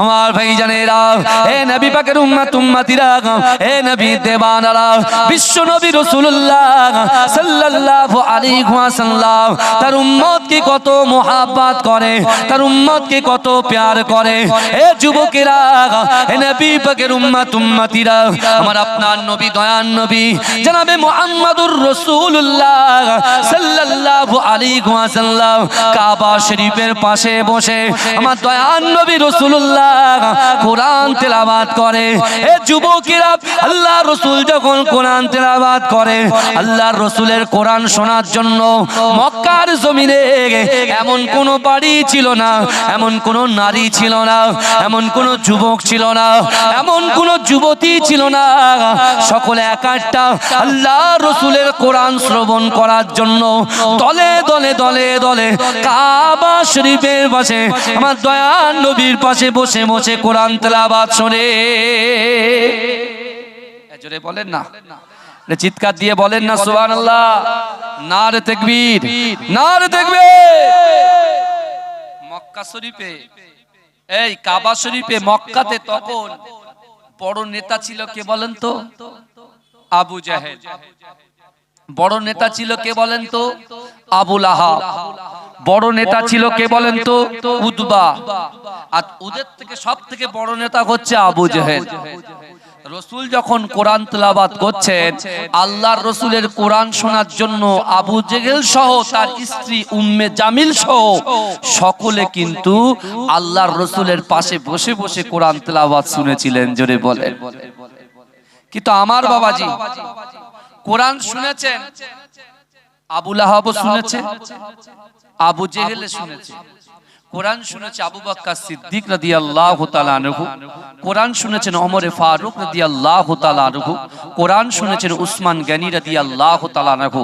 আমার ভাই জানেরা হে নবী পাকের উম্মত উম্মতিরা হে নবী দেবানারা বিশ্ব নবী রাসূলুল্লাহ সাল্লাল্লাহু আলাইহি ওয়াসাল্লাম, তার উম্মতকে কত মোহাব্বত করে, তার উম্মতকে কত প্যার করে। হে যুবকেরা হে নবী পাকের উম্মত উম্মতিরা, আমার আপনার নবী দয়ান নবী, জনাবে মুহাম্মদুর রাসূলুল্লাহ সাল্লাল্লাহু আলাইহি ওয়াসাল্লাম, কাবা শরীফের পাশে বসে, আমার দয়ান নবী রাসূলুল্লাহ কোরআন তেলাওয়াত করে। এ যুবকেরা আল্লাহ রসুল যখন কোরআন করে, আল্লাহর রসুলের কোরআন শোনার জন্য মক্কার জমিনে, এমন কোনো বাড়ি ছিল না, এমন কোনো নারী ছিল না, এমন যুবক ছিল না, এমন যুবতী ছিল না। সকলে একাটা আল্লাহ রসুলের কোরআন শ্রবণ করার জন্য দলে দলে দলে দলে কাবা শরীফের পাশে, আমার নবীর পাশে বসে বসে বসে কোরআন তেলাবাদ শোনে। জোরে বলেন না। চিৎকার দিয়ে বলেন না সুবহান আল্লাহ না রে তেকবীর না রে তেকবীর। মক্কা শরীফে, এই কাবা শরীফে মক্কাতে তখন বড় নেতা ছিল কে বলেন তো? আবু জাহেদ বড় নেতা ছিল কে বলেন তো? আবুল আহাব। বড় নেতা ছিল কে বলেন তো? উদবা আর ওদের থেকে সব থেকে বড় নেতা হচ্ছে আবু জাহেদ রসুল যখন কোরআন তেলাবাদ করছেন আল্লাহর রসুলের কোরআন শোনার জন্য আবু জেগেল সহ তার স্ত্রী উম্মে জামিল সহ সকলে কিন্তু আল্লাহর রসুলের পাশে বসে বসে কোরআন তেলাবাদ শুনেছিলেন জোরে বলেন। কিন্তু আমার বাবাজি কোরআন শুনেছেন? আবুল আহাব শুনেছেন আবু জেহেলে শুনেছে। কোরআন শুনেছে আবু বাক্কা সিদ্দিক রাদিয়াল্লাহু তাআলা আনহু। কোরআন শুনেছেন অমরে ফারুক রাদিয়াল্লাহু তাআলা আনহু। কোরআন শুনেছেন উসমান গানি রাদিয়াল্লাহু তাআলা আনহু।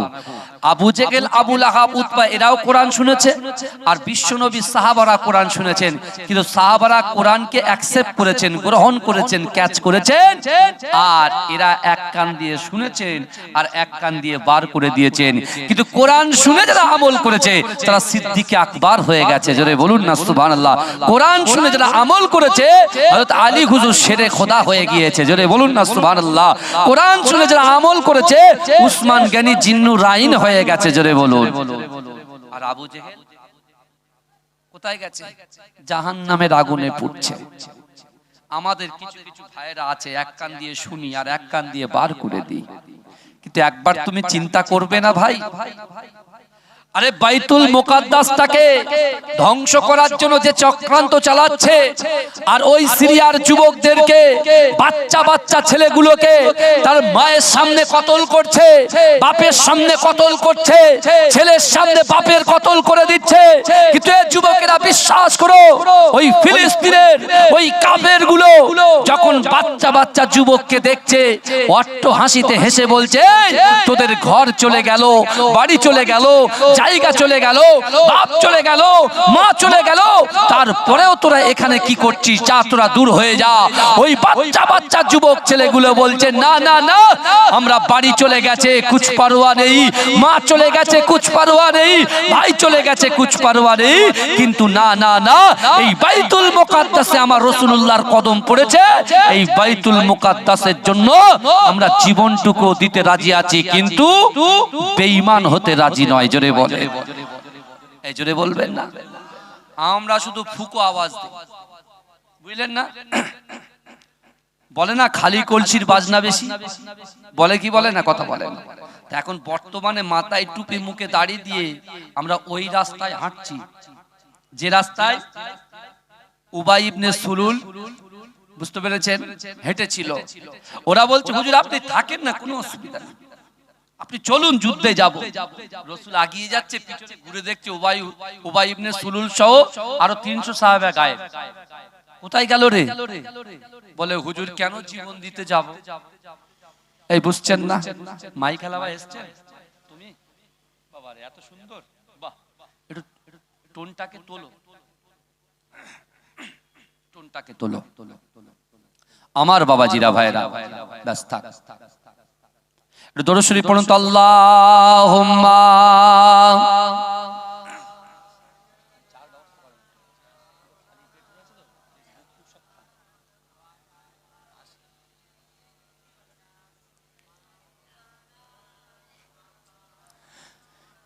আবু জেহেল আবুল আহাব উতবা এরাও কোরআন শুনেছে। আর বিশ্বনবী সাহাবারা কোরআন শুনেছেন। কিন্তু সাহাবারা কোরআনকে অ্যাকসেপ্ট করেছেন গ্রহণ করেছেন ক্যাচ করেছেন। আর এরা এক কান দিয়ে শুনেছেন আর এক কান দিয়ে বার করে দিয়েছেন। কিন্তু কোরআন শুনে যারা আমল করেছে তারা সিদ্দিকে আকবার হয়ে গেছে। জোরে বলুন না সুবহানাল্লাহ। কোরআন শুনে যারা আমল করেছে হযরত আলী হুজুর শেরে খোদা হয়ে গিয়েছে। জোরে বলুন না সুবহানাল্লাহ। কোরআন শুনে যারা আমল করেছে উসমান গনি জিন্নু রাইন হয়ে গেছে জোরে বলুন? আর আবু জেহেল? কোথায় গেছে? জাহান নামের আগুনে পুড়ছে। আমাদের কিছু কিছু ভাইয়েরা আছে, এক কান দিয়ে শুনি আর এক কান দিয়ে বার করে দিই। কিন্তু একবার তুমি চিন্তা করবে না ভাই। আরে বাইতুল মোকাদ্দাসটাকে ধ্বংস করার জন্য যে চক্রান্ত চালাচ্ছে, আর ওই সিরিয়ার যুবকদেরকে, বাচ্চা বাচ্চা ছেলেগুলোকে তার মায়ের সামনে কতল করছে, বাপের সামনে কতল করছে, ছেলের সামনে বাপের কতল করে দিচ্ছে। কিন্তু এই যুবকেরা বিশ্বাস করো, ওই ফিলিস্তিনের ওই কাপেরগুলো যখন বাচ্চা বাচ্চা যুবককে দেখছে, অট্ট হাসিতে হেসে বলছে তোদের ঘর চলে গেল, বাড়ি চলে গেল জায়গা চলে গেল, বাপ চলে গেল, মা চলে গেল। তারপরেও তোরা এখানে কি করছিস? যা, তোরা দূর হয়ে যা। ওই বাচ্চা বাচ্চা যুবক ছেলেগুলো বলছে, না না না, আমরা বাড়ি চলে গেছে কুছ পারোয়া নেই। মা চলে গেছে কুছ পারোয়া নেই। ভাই চলে গেছে কুছ পারোয়া নেই। কিন্তু না না না, এই বাইতুল মুকাদ্দাসে আমার রাসূলুল্লাহর কদম পড়েছে। এই বাইতুল মুকাদ্দাসের জন্য আমরা জীবনটুকু দিতে রাজি আছি। কিন্তু বেঈমান হতে রাজি নয়, জোরে বলে। এই জোরে বলবেন না। আমরা শুধু ফুকো আওয়াজ বুঝলেন না? বলে না খালি কলসির বাজনা বেশি? বলে কি বলে না কথা বলে না? এখন বর্তমানে মাথায় টুপি মুখে দাড়ি দিয়ে আমরা ওই রাস্তায় হাঁটছি। যে রাস্তায় উবাই সুলুল, বুঝতে পেরেছেন? হেঁটেছিল। ওরা বলছে, হুজুর, আপনি থাকেন না, কোনো অসুবিধা নেই। আপনি চলুন যুদ্ধে যাব। রসুল আগিয়ে যাচ্ছে পিছনে ঘুরে দেখছে উবাই উবাই ইবনে সুলুল সহ আরও তিনশো সাহাবা গায়েব। কোথায় গেল রে? বলে হুজুর কেন জীবন দিতে যাব? এই বুঝছেন না? মাই খেলাবা এসছেন? তুমি? বাবারে এত সুন্দর। বাহ। একটু টোনটাকে তোলো। টোনটাকে তোলো। আমার বাবাজিরা ভাইরা ব্যস্ত দরশরী পড়ুন তো আল্লাহ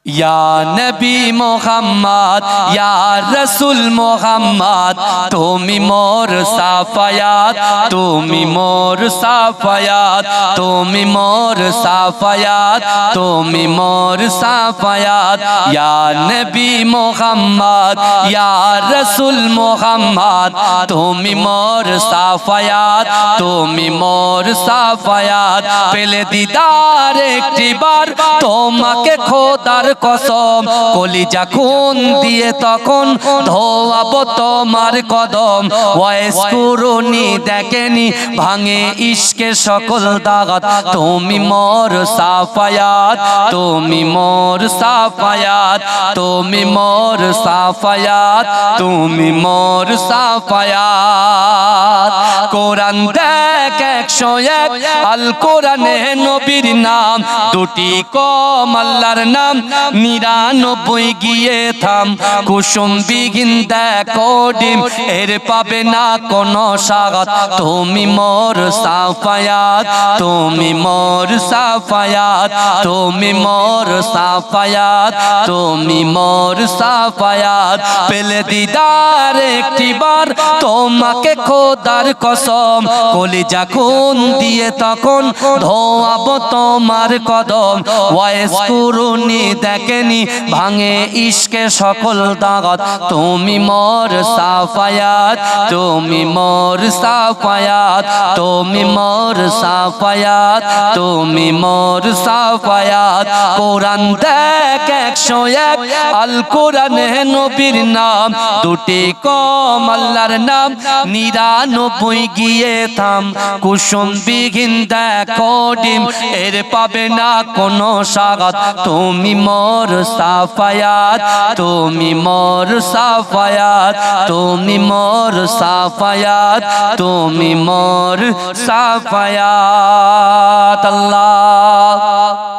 ইয়া নবী মোহাম্মদ ইয়া রসুল মোহাম্মদ তুমি মোর সাফায়াত তুমি মোর সাফায়াত তুমি মোর সাফায়াত তুমি মোর সাফায়াত ইয়া নবী মোহাম্মদ ইয়া রসুল মোহাম্মদ তুমি মোর সাফায়াত তুমি মোর সাফায়াত পেলে দিদার একটিবার তোমাকে খোদার কসম, কলিজা খুন দিয়ে তখন ধোয়াব তোমার কদম। ওয়েস কুরুনি দেখেনি, ভাঙে ইশকে সকল দাগাত। তুমি মোর সাফায়াত, তুমি মোর সাফায়াত, তুমি মোর সাফায়াত, তুমি মোর সাফায়াত। কোরআন দেখ একশো এক আল কোরআনে নবীর নাম। দুটি কম আল্লাহর নাম। নিরানব্বই গিয়ে থাম। কুসুম বিগিন দেখো ডিম। এর পাবে না কোনো স্বাগত। তুমি মোর সাফায়াত। তুমি মোর সাফায়াত। তুমি মোর সাফায়াত। তুমি মোর সাফায়াত। পেলে দিদার একটিবার তোমাকে খোদার কসম। কলিজা খুন দিয়ে তখন ধোয়াব তোমার কদম ওয়েস কুরুনি দেখেনি, ভাঙে ইশকে সকল দাগত। তুমি মোর সাফায়াত, তুমি মোর সাফায়াত, তুমি মোর সাফায়াত, তুমি মোর সাফায়াত। কোরআন দেখ একশো এক, আল কোরআনে নবীর নাম। দুটি কম আল্লাহর নাম, নিরানব্বই গিয়ে থাম। কুসুম বিঘিন দেখো ডিম, এর পাবে না কোনো স্বাগত। তুমি মোর সাফায়াত, তুমি মোর সাফায়াত, তুমি মোর সাফায়াত, তুমি মোর সাফায়াত। আল্লাহ।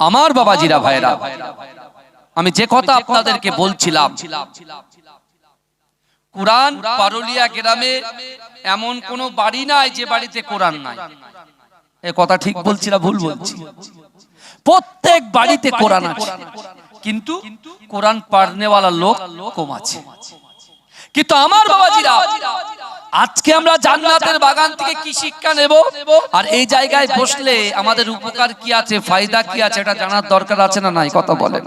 আমার বাবাজিরা ভাইরা আমি যে কথা আপনাদেরকে বলছিলাম, কোরআন পারুলিয়া গ্রামে এমন কোন বাড়ি নাই যে বাড়িতে কোরআন নাই। এ কথা ঠিক বলছি না ভুল বলছি? প্রত্যেক বাড়িতে কোরআন আছে, কিন্তু কোরআন পারনেওয়ালা লোক কম আছে। কিন্তু আমার বাবাজিরা আজকে আমরা জান্নাতের বাগান থেকে কি শিক্ষা নেব? আর এই জায়গায় বসলে আমাদের উপকার কি আছে, ফায়দা কি আছে এটা জানার দরকার আছে না নাই? কথা বলেন।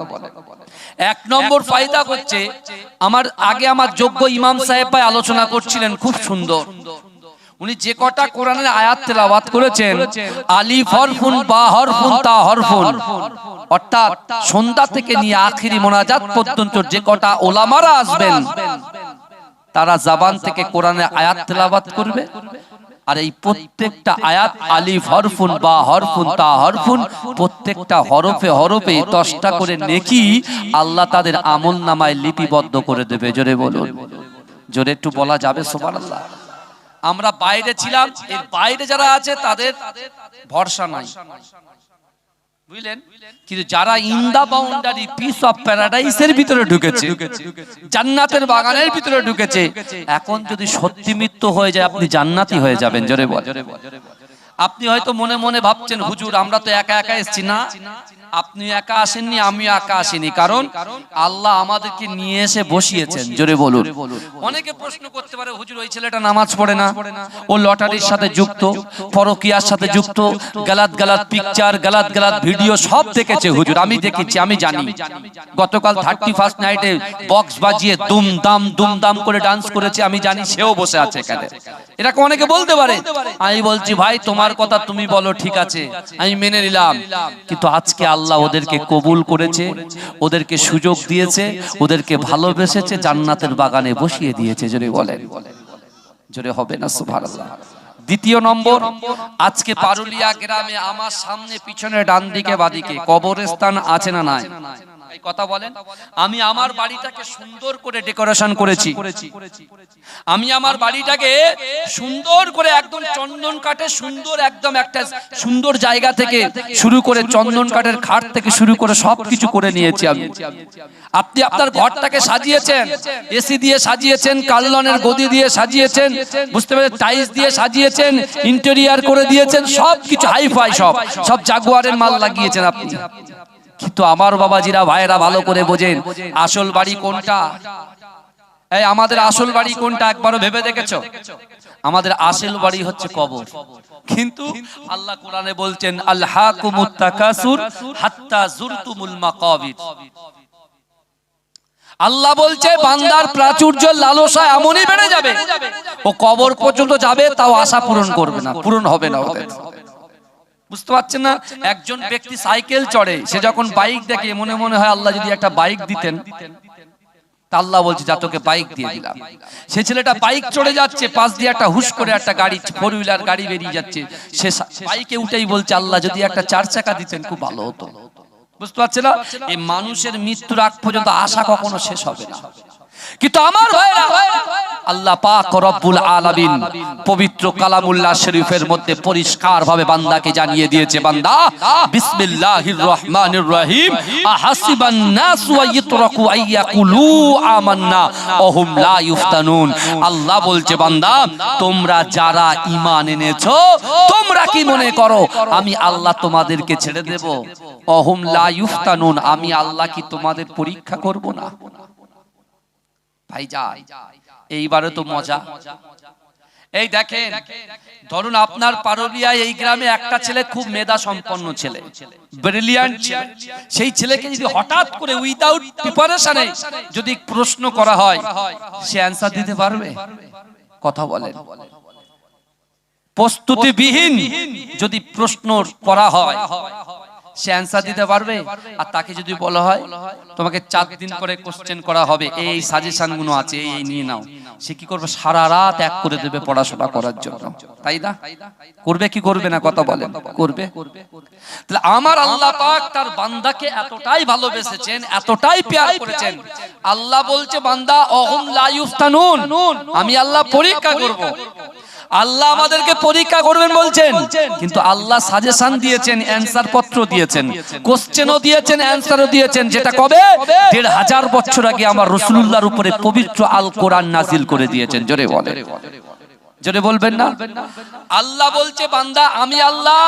এক নম্বর ফায়দা হচ্ছে, আমার আগে আমার যোগ্য ইমাম সাহেব ভাই আলোচনা করছিলেন, খুব সুন্দর। উনি যে কটা কোরআনের আয়াত তেলাওয়াত করেছেন আলিফ হরফুন বা হরফুন তা হরফুন। অর্থাৎ সন্ধ্যা থেকে নিয়ে আখিরি মোনাজাত পর্যন্ত যে কটা ওলামারা আসবেন তারা জাবান থেকে কোরআনে আয়াত তেলাওয়াত করবে। আর এই প্রত্যেকটা আয়াত আলিফ হরফুন, বা হরফুন, তা হরফুন, প্রত্যেকটা হরফে হরফে দশটা করে নেকি আল্লাহ তাদের আমল নামায় লিপিবদ্ধ করে দেবে। জোরে বলুন। জোরে একটু বলা যাবে সোমান আল্লাহ আমরা বাইরে ছিলাম, এর বাইরে যারা আছে তাদের ভরসা নাই। বুঝলেন? কিন্তু যারা in the boundary piece of প্যারাডাইসের ভিতরে ঢুকেছে। জান্নাতের বাগানের ভিতরে ঢুকেছে। এখন যদি সত্যি মৃত্যু হয়ে যায় আপনি জান্নাতি হয়ে যাবেন জোরে বল আপনি হয়তো মনে মনে ভাবছেন হুজুর আমরা তো একা একা এসেছি না। আপনি একা আসেননি আমি একা আসিনি। কারণ আল্লাহ আমাদেরকে নিয়ে এসে বসিয়েছেন। জোরে বলুন। অনেকে প্রশ্ন করতে পারে, হুজুর, ওই ছেলেটা নামাজ পড়ে না। ও লটারির সাথে যুক্ত, পরকিয়ার সাথে যুক্ত, গালাত গালাত পিকচার গালাত গালাত ভিডিও সব দেখেছে হুজুর। আমি দেখেছি, আমি জানি। গতকাল থার্টি ফার্স্ট নাইটে বক্স বাজিয়ে দুম দাম দুম দাম করে ডান্স করেছে, আমি জানি সেও বসে আছে এখানে। এরকম অনেকে বলতে পারে। আমি বলছি, ভাই, তোমার কথা তুমি বলো, ঠিক আছে। আমি মেনে নিলাম। কিন্তু আজকে আল্লাহ ওদেরকে কবুল করেছে, ওদেরকে সুযোগ দিয়েছে, ওদেরকে ভালোবেসেছে, জান্নাতের বাগানে বসিয়ে দিয়েছে, জোরে বলেন। জোরে হবে না সুভার দ্বিতীয় নম্বর, আজকে পারুলিয়া গ্রামে আমার সামনে, পিছনে ডান দিকে বাদিকে, কবরস্থান আছে না নাই? এই কথা বলেন, আমি আমার বাড়িটাকে সুন্দর করে ডেকোরেশন করেছি। আমি আমার বাড়িটাকে সুন্দর করে একদম চন্দন সুন্দর একদম একটা সুন্দর জায়গা থেকে শুরু করে চন্দন কাঠের খাট থেকে শুরু করে করে নিয়েছি আমি। আপনি আপনার ঘরটাকে সাজিয়েছেন এসি দিয়ে সাজিয়েছেন কাললনের গদি দিয়ে সাজিয়েছেন, বুঝতে পেরেছেন, টাইলস দিয়ে সাজিয়েছেন, ইন্টেরিয়ার করে দিয়েছেন সব কিছু হাইফাই সব। সব জাগুয়ারের মাল লাগিয়েছেন আপনি। কিন্তু আমার বাবাজিরা, ভাইয়েরা ভালো করে বোঝেন আসল বাড়ি কোনটা? এই আমাদের আসল বাড়ি কোনটা একবারও ভেবে দেখেছ? আমাদের আসল বাড়ি হচ্ছে কবর। কিন্তু আল্লাহ কোরআনে বলছেন আল্লাহ বলছে, বান্দার প্রাচুর্য, লালসা এমনই বেড়ে যাবে। ও কবর পর্যন্ত যাবে, তাও আশা পূরণ করবে না, পূরণ হবে না বুঝতে পারছেন না? একজন ব্যক্তি সাইকেল চড়ে, সে যখন বাইক দেখে মনে মনে হয় আল্লাহ যদি একটা বাইক দিতেন, তা আল্লাহ বলছে, যা তোকে বাইক দিয়ে দিলাম। সে ছেলেটা বাইক চড়ে যাচ্ছে, পাশ দিয়ে একটা হুশ করে একটা গাড়ি ফোর হুইলার গাড়ি বেরিয়ে যাচ্ছে। সে বাইকে উঠেই বলছে, আল্লাহ যদি একটা চার চাকা দিতেন, খুব ভালো হতো। বুঝতে পারছে না? এই মানুষের মৃত্যুর আগ পর্যন্ত আশা কখনো শেষ হবে না। কিন্তু আমার ভাইরা, আল্লাহ পাক রব্বুল আলামিন পবিত্র কালামুল্লাহ শরীফের মধ্যে পরিষ্কার ভাবে বান্দাকে জানিয়ে দিয়েছে, বান্দা, বিসমিল্লাহির রহমানির রহিম, আহাসিবান নাস ওয়া ইতরাকু আইয়াকুলু আমান্না ওহুম লা ইফতানুন। আল্লাহ বলছে, বান্দা, তোমরা যারা ঈমান এনেছো, তোমরা কি মনে করো, আমি আল্লাহ তোমাদেরকে ছেড়ে দেব? অহুম লা ইফতানুন, আমি আল্লাহ কি তোমাদের পরীক্ষা করব না? ভাই যা এইবারে তো মজা। এই ধরুন আপনার এই গ্রামে একটা ছেলে খুব মেধা সম্পন্ন ছেলে। সেই ছেলেকে যদি হঠাৎ করে উইদাউট প্রিপারেশনে যদি প্রশ্ন করা হয়, সে অ্যান্সার দিতে পারবে? কথা প্রস্তুতিবিহীন যদি প্রশ্ন করা হয় সে অ্যান্সার দিতে পারবে? আর তাকে যদি বলা হয়, তোমাকে চার দিন পরে কোশ্চেন করা হবে। এই সাজেশনগুলো আছে, এই নিয়ে নাও। সে কি করবে? সারা রাত এক করে দেবে পড়াশোনা করার জন্য। তাই না? করবে কি করবে না কথা বলেন করবে। তাহলে আমার আল্লাহ পাক তার বান্দাকে এতটাই ভালোবেসেছেন, এতটাই প্যার করেছেন। আল্লাহ বলছে, বান্দা, অহম লা ইফতানুন আমি আল্লাহ পরীক্ষা করব। আল্লাহ আমাদেরকে পরীক্ষা করবেন বলছেন। কিন্তু আল্লাহ সাজেশন দিয়েছেন অ্যানসার পত্র দিয়েছেন। কোশ্চেনও দিয়েছেন। অ্যানসারও দিয়েছেন যেটা কবে? দেড় হাজার বছর আগে আমার রসুল্লাহর উপরে পবিত্র আল কোরআন নাজিল করে দিয়েছেন। জোরে বলে জোরে বলবেন না? আল্লাহ বলছে বান্দা আমি আল্লাহ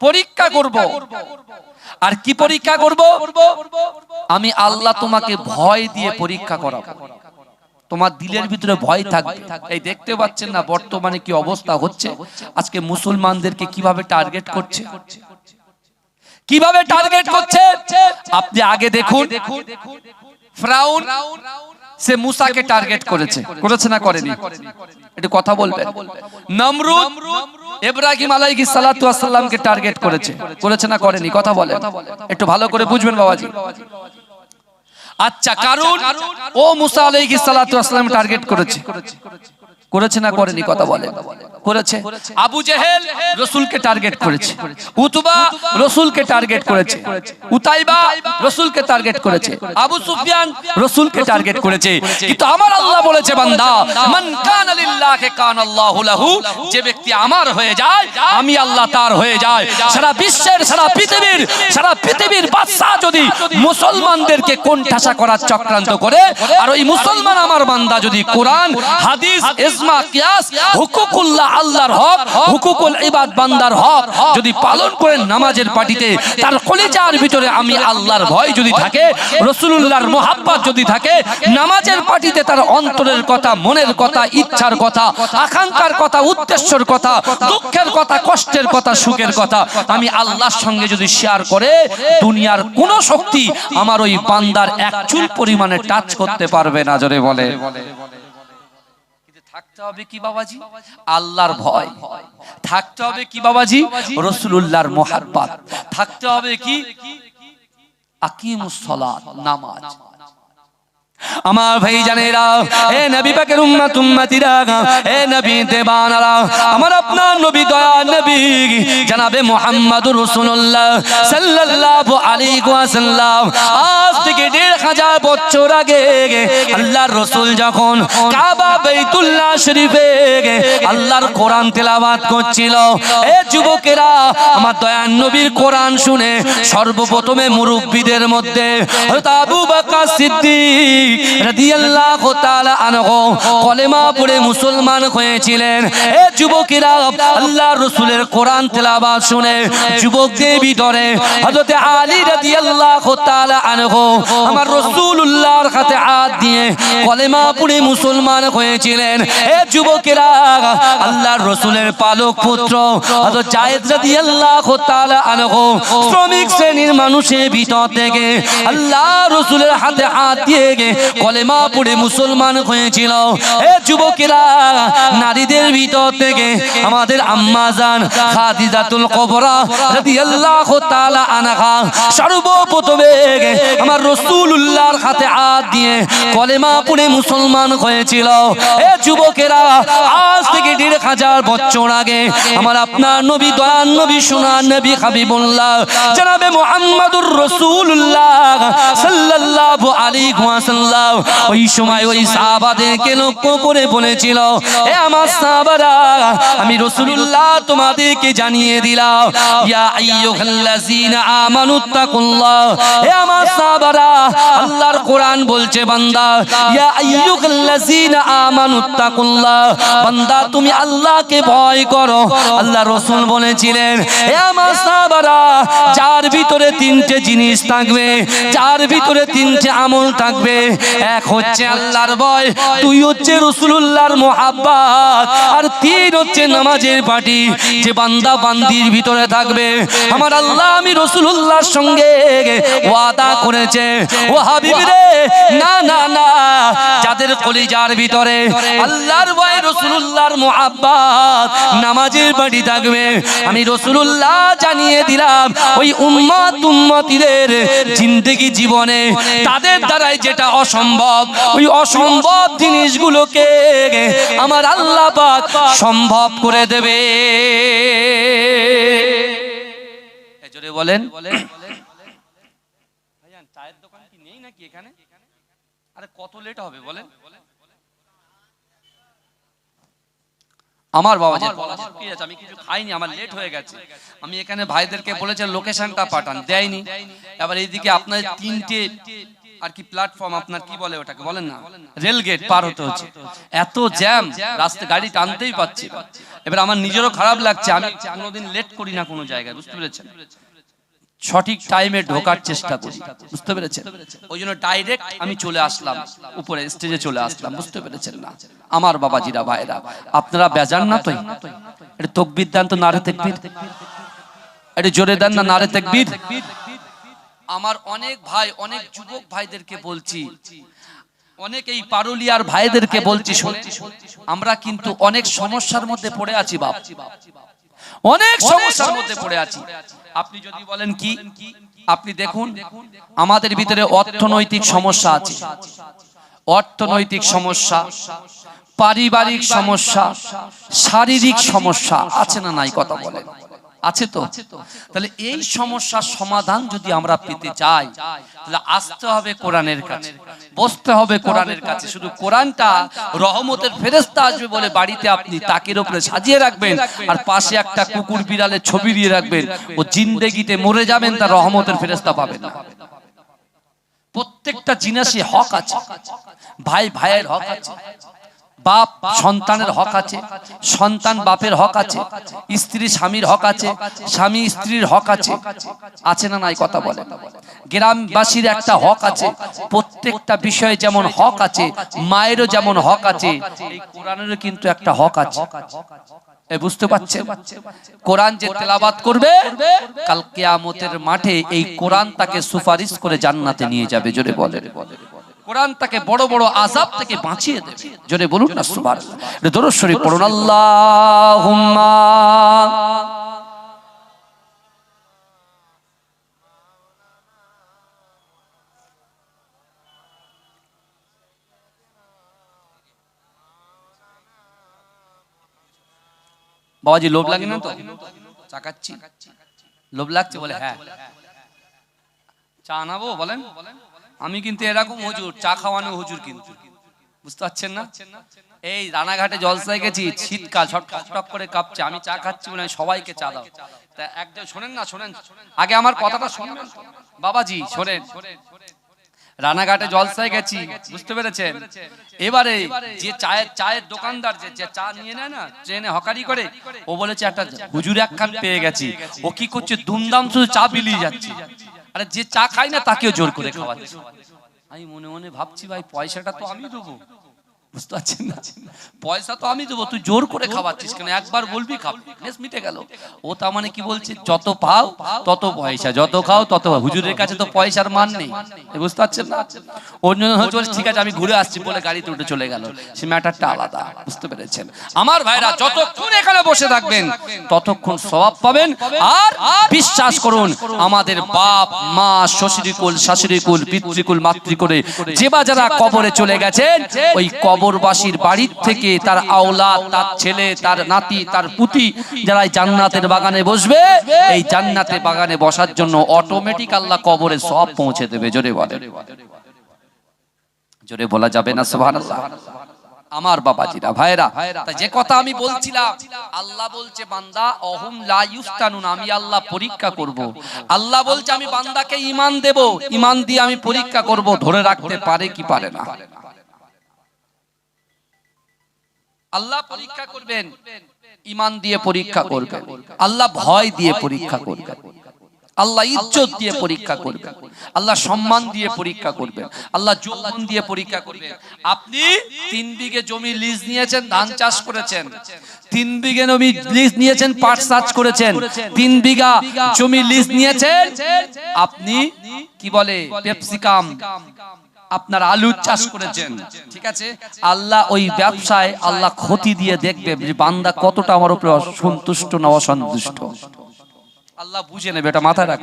পরীক্ষা করব। আর কি পরীক্ষা করব? আমি আল্লাহ তোমাকে ভয় দিয়ে পরীক্ষা করাবো। তোমার দিলের ভিতরে ভয় থাকবে। এই দেখতে পাচ্ছেন না বর্তমানে কি অবস্থা হচ্ছে? আজকে মুসলমানদেরকে কীভাবে টার্গেট করছে? কীভাবে টার্গেট করছে? আপনি আগে দেখুন ফ্রাউন সে মুসাকে টার্গেট করেছে। করেছে না করেনি? একটু কথা বলবেন। নমরুদ ইব্রাহিম আলাইহিস সালাতু ওয়াসাল্লামকে টার্গেট করেছে। করেছে না করেনি? কথা বলে একটু ভালো করে বুঝবেন বাবাজি। আচ্ছা কারণ ও মুসা আলাইহিস সালাতু ওয়াসাল্লাম টার্গেট করেছে। করেছে না করেনি কথা বলে? করেছে? আবু জেহেল রসুলকে টার্গেট করেছে। উতবা রসুলকে টার্গেট করেছে। উতাইবা রসুলকে টার্গেট করেছে। আবু সুফিয়ান রসুলকে টার্গেট করেছে। কিন্তু আমার আল্লাহ বলেছে বান্দা মান কানা লিল্লাহি কানা আল্লাহু লাহু যে ব্যক্তি আমার হয়ে যায় আমি আল্লাহ তার হয়ে যায়। সারা বিশ্বের সারা পৃথিবীর সারা পৃথিবীর বাদশা যদি মুসলমানদেরকে কোণঠাসা করার চক্রান্ত করে আর ওই মুসলমান আমার বান্দা যদি কোরআন হাদিস ইজমা কিয়াস হুকুকুল্লাহ আল্লাহর হক, হুকুকুল ইবাদ বান্দার হক। যদি পালন করেন নামাজের পাটিতে, তার কলিজার ভিতরে আমি আল্লাহর ভয় যদি থাকে মোহাব্বত যদি থাকে, নামাজের পাটিতে তার অন্তরের কথা, মনের কথা, ইচ্ছার কথা, আকাঙ্ক্ষার কথা, উদ্দেশ্যের কথা, দুঃখের কথা, কষ্টের কথা, সুখের কথা, আমি আল্লাহর সঙ্গে যদি শেয়ার করে, দুনিয়ার কোন শক্তি আমার ওই বান্দার এক পরিমাণে টাচ করতে পারবে না, জোরে বলে। থাকতে হবে কি বাবাজি? আল্লাহর ভয়। থাকতে হবে কি বাবাজি? রসুলুল্লাহর মোহাব্বত। থাকতে হবে কি? আকিমুস সালাত, নামাজ। আমার ভাই জানেরা এ নবী পাকের উম্মত উম্মতিরা এ নবী দেবানারা আমার আপনার নবী দয়া নবী জানাবে মুহাম্মাদুর রাসূলুল্লাহ সাল্লাল্লাহু আলাইহি ওয়াসাল্লাম। আজ থেকে দেড় হাজার বছর আগে আল্লাহর রাসূল যখন কাবা বাইতুল্লাহ শরীফে আল্লাহর কোরআন তেলাওয়াত করছিল। এ যুবকেরা আমার দয়ান নবীর কোরআন শুনে সর্বপ্রথমে মুরব্বীদের মধ্যে হযরত আবু বকর সিদ্দিক রাদিয়াল্লাহু তাআলা আনহু কলেমা পড়ে মুসলমান হয়েছিলেন। এ যুবকেরা আল্লাহর রাসূলের কোরআন তেলাওয়াত শুনে যুবকদের ভিতরে হযরত আলী রাদিয়াল্লাহু তাআলা আনহু আমার রাসূলুল্লাহর হাতে হাত দিয়ে কলেমা পড়ে মুসলমান হয়েছিলেন। এ যুবকেরা আল্লাহর রাসূলের পালক পুত্র হযরত জায়েদ রাদিয়াল্লাহু তাআলা আনহু শ্রমিক শ্রেণির মানুষের ভিতর থেকে আল্লাহ রসুলের হাতে হাত দিয়ে কলেমা পড়ে মুসলমান হয়েছিল। এ যুবকেরা, নারীদের ভিতর থেকে আমাদের আম্মা জান খাদিজাতুল কবরা রাদিয়াল্লাহু তাআলা আনহা সর্বপ্রথমে আমার রাসূলুল্লাহর হাতে হাত দিয়ে কলেমা পড়ে মুসলমান হয়েছিল। এ যুবকেরা, আজ থেকে দেড় হাজার বছর আগে আমার আপনার নবী দয়ান নবী, সোনার নবী হাবিবুল্লাহ, জানাবে মুহাম্মাদুর রাসূলুল্লাহ সাল্লাল্লাহু আলাইহি ওয়াসাল্লাম ওই সময় ওই সাহাবাদেরকে লক্ষ্য করে বলেছিল এ আমার সাহাবারা আমি রাসূলুল্লাহ তোমাদেরকে জানিয়ে দিলাম ইয়া আইয়ুহাল্লাযীনা আমানুত্তাকুল্লাহ হে আমার সাহাবারা আল্লাহর কোরআন বলছে বান্দা ইয়া আইয়ুহাল্লাযীনা আমানুত্তাকুল্লাহ বান্দা তুমি আল্লাহকে ভয় করো আল্লাহ রাসূল বলেছিলেন হে আমার সাহাবারা যার ভিতরে তিনটে জিনিস থাকবে যার ভিতরে তিনটে আমল থাকবে এক হচ্ছে আল্লাহর ভয় দুই হচ্ছে রাসূলুল্লাহর মোহাব্বত আর তিন হচ্ছে নামাজের পাটি যে বান্দা বান্দির ভিতরে থাকবে। আমার আল্লাহ আমি রাসূলুল্লাহর সঙ্গে ওয়াদা করেছে। ও হাবিব রে না না না যাদের কলিজার ভিতরে আল্লাহর ভয় রাসূলুল্লাহর মোহাব্বত নামাজের পাটি থাকবে। আমি রাসূলুল্লাহ জানিয়ে দিলাম ওই উম্মত উম্মতিদের জিন্দেগি জীবনে তাদের দ্বারাই যেটা অসম্ভব। ওই অসম্ভব জিনিসগুলোকে আমার আল্লাহ পাক সম্ভব করে দেবে। জোরে বলেন। হয়ে আমি এখানে ভাইদেরকে বলেছে, লোকেশনটা পাঠান, দেয়নি। এবার এইদিকে আপনার তিনটে আর কি প্ল্যাটফর্ম আপনার কি বলে ওটাকে? বলেন না। রেল গেট পার হতে হচ্ছে। এত জ্যাম রাস্তা গাড়ি টানতেই পাচ্ছি এবার আমার নিজেরও খারাপ লাগছে। আমি কোনোদিন লেট করি না কোনো জায়গায় বুঝতে পেরেছেন? সঠিক টাইমে ঢোকার চেষ্টা করি। বুঝতে পেরেছেন? ওই জন্য ডাইরেক্ট আমি চলে আসলাম। উপরে স্টেজে চলে আসলাম। বুঝতে পেরেছেন না? আমার বাবাজিরা ভাইরা। আপনারা বেজান না তো এটা তকবির দেন তো নারে তেকবির। এটা জোরে দেন না নারে তেকবির। আমার অনেক ভাই, অনেক যুবক ভাইদেরকে বলছি। অনেক এই পারুলিয়ার ভাইদেরকে বলছি আমরা কিন্তু অনেক সমস্যার মধ্যে পড়ে আছি, বাপ। অনেক সমস্যার মধ্যে পড়ে আছি। আপনি যদি বলেন কি, আপনি দেখুন, আমাদের ভিতরে অর্থনৈতিক সমস্যা আছে। অর্থনৈতিক সমস্যা, পারিবারিক সমস্যা, শারীরিক সমস্যা আছে না নাই, কথা বলেন। আছে তো? তাহলে এই সমস্যার সমাধান যদি আমরা পেতে চাই তাহলে আসতে হবে কোরআনের কাছে। বসতে হবে কোরআনের কাছে। শুধু কোরআনটা রহমতের ফেরেস্তা আসবে বলে বাড়িতে আপনি তাকের উপরে সাজিয়ে রাখবেন আর পাশে একটা কুকুর বিড়ালের ছবি দিয়ে রাখবেন। ও জিন্দেগিতে মরে যাবেন তার রহমতের ফেরেস্তা পাবেন না। প্রত্যেকটা জিনিসে হক আছে। ভাই ভাইয়ের হক আছে। বাপ সন্তানের হক আছে, সন্তান বাপের হক আছে, স্ত্রী স্বামীর হক আছে, স্বামী স্ত্রীর হক আছে। আছে না নাই কথা বলে? গ্রামবাসীর একটা হক আছে, প্রত্যেকটা বিষয়ে যেমন হক আছে, মায়েরও যেমন হক আছে কোরআনেরও কিন্তু একটা হক আছে। বুঝতে পারছেন? কোরআন যে তেলাবাত করবে, কাল কিয়ামতের মাঠে এই কোরআন তাকে সুপারিশ করে জান্নাতে নিয়ে যাবে, জোরে বলে কোরআন তাকে বড় বড় আজাব থেকে বাঁচিয়ে দেবে। জোরে বলুন না সুবার পড়ুন। বাবাজি, লোভ লাগে না তো? চাকাচ্ছি। লোভ লাগছে বলে হ্যাঁ। চা আনাবো, বলেন। আমি কিন্তু এরকম হুজুর, চা খাওয়ানো হুজুর কিন্তু। বুঝতে পারছেন না? এই রানাঘাটে জলসায় গেছি, শীতকাল টক করে কাঁপছে, আমি চা খাচ্ছি বলে সবাইকে চা দাও। তা একজন শোনেন না, শোনেন। আগে আমার কথাটা শোনেন। বাবাজি, শোনেন। রানাঘাটে জলসায় গেছি বুঝতে পেরেছেন? এবারে যে চায়ের চায়ের দোকানদার যে চা নিয়ে নেয় না ট্রেনে হকারি করে ও বলেছে একটা হুজুর একখান পেয়ে গেছি ও কি করছে দুমদাম শুধু চা বিলিয়ে যাচ্ছে। আরে যে চা খায় না তাকেও জোর করে খাওয়াচ্ছে। আমি মনে মনে ভাবছি ভাই পয়সাটা তো আমি দেবো। বুঝতে পারছেন না? পয়সা তো আমি দেবো তুই জোর করে খাওয়াচ্ছিস কেন? একবার বলবি বেশ মিটে গেল। ও মানে কি বলছে? যত পাও তত পয়সা। যত খাও তত হুজুরের কাছে তো পয়সার মান নেই। বুঝতে পারছেন না? বলছে, ঠিক আছে আমি ঘুরে আসছি। বলে গাড়িতে উঠে চলে গেল। সে ম্যাটারটা আলাদা বুঝতে পেরেছেন? আমার ভাইরা যতক্ষণ এখানে বসে থাকবেন ততক্ষণ স্বভাব পাবেন আর বিশ্বাস করুন আমাদের বাপ মা শ্বশুরিকুল শাশুড়িকুল পিতৃকুল মাতৃকুলে যে বা যারা কবরে চলে গেছেন ওই কবরবাসীর বাড়ির থেকে তার আওলাদ, তার ছেলে, তার নাতি, তার পুতি যারা জান্নাতের বাগানে বসবে, এই জান্নাতের বাগানে বসার জন্য অটোমেটিক আল্লাহ কবরে সব পৌঁছে দেবে। জোরে বলে জোরে বলা যাবে না, সুবহানাল্লাহ। আমার বাবাজিরা ভাইরা যে কথা আমি বলছিলাম, আল্লাহ বলছে, বান্দা, অহুম লা আমি আল্লাহ পরীক্ষা করব। আল্লাহ বলছে, আমি বান্দাকে ইমান দেব ইমান দিয়ে আমি পরীক্ষা করব, ধরে রাখতে পারে কি পারে না? আল্লাহ পরীক্ষা করবেন, ঈমান দিয়ে পরীক্ষা করবেন, আল্লাহ ভয় দিয়ে পরীক্ষা করবেন, আল্লাহ ইজ্জত দিয়ে পরীক্ষা করবেন, আল্লাহ সম্মান দিয়ে পরীক্ষা করবেন, আল্লাহ যৌবন দিয়ে পরীক্ষা করবেন। আপনি তিন বিঘে জমি লিজ নিয়েছেন, ধান চাষ করেছেন। তিন বিঘে জমি লিজ নিয়েছেন, পাট চাষ করেছেন। তিন বিঘা জমি লিজ নিয়েছেন। আপনি কি বলে, পেপসিকাম। আপনার আলুর চাষ করেছেন। ঠিক আছে? আল্লাহ ওই ব্যবসায় আল্লাহ ক্ষতি দিয়ে দেখবে বান্দা কতটা আমার উপরে অসন্তুষ্ট না অসন্তুষ্ট। আল্লাহ বুঝে নেবে, এটা মাথায় রাখ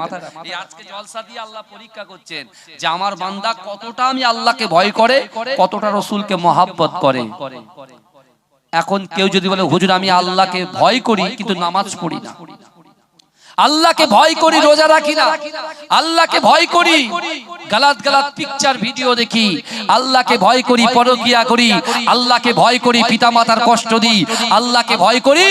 এই আজকে জলসা দিয়ে আল্লাহ পরীক্ষা করছেন যে আমার বান্দা কতটা আমি আল্লাহকে ভয় করে, কতটা রসুলকে মহাব্বত করে। এখন কেউ যদি বলে, হুজুর, আমি আল্লাহকে ভয় করি, কিন্তু নামাজ পড়ি না। আল্লাহকে ভয় করি রোজা রাখি না। আল্লাহকে ভয় করি। গালাত গালাত পিকচার ভিডিও দেখি। আল্লাহকে ভয় করি পরকিয়া করি। আল্লাহকে ভয় করি পিতা মাতার কষ্ট দিই। আল্লাহকে ভয় করি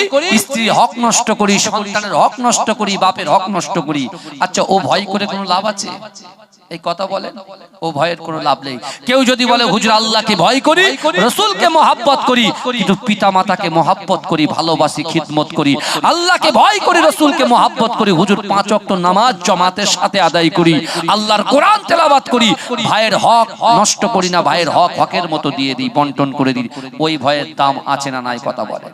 স্ত্রীর হক নষ্ট করি সন্তানের হক নষ্ট করি বাপের হক নষ্ট করি। আচ্ছা ও ভয় করে কোনো লাভ আছে? এই কথা বলেন ও ভয়ের কোনো লাভ নেই। কেউ যদি বলে হুজুর আল্লাহকে ভয় করি রসুলকে মহাব্বত করি কিন্তু পিতা মাতাকে মহাব্বত করি ভালোবাসি খিদমত করি আল্লাহকে ভয় করি রসুলকে মহাব্বত করি হুজুর পাঁচ অক্ট নামাজ জমাতের সাথে আদায় করি আল্লাহর কোরআন তেলাবাত করি ভাইয়ের হক নষ্ট করি না ভাইয়ের হক হকের মতো দিয়ে দিই বন্টন করে দিই ওই ভয়ের দাম আছে না নাই কথা বলে।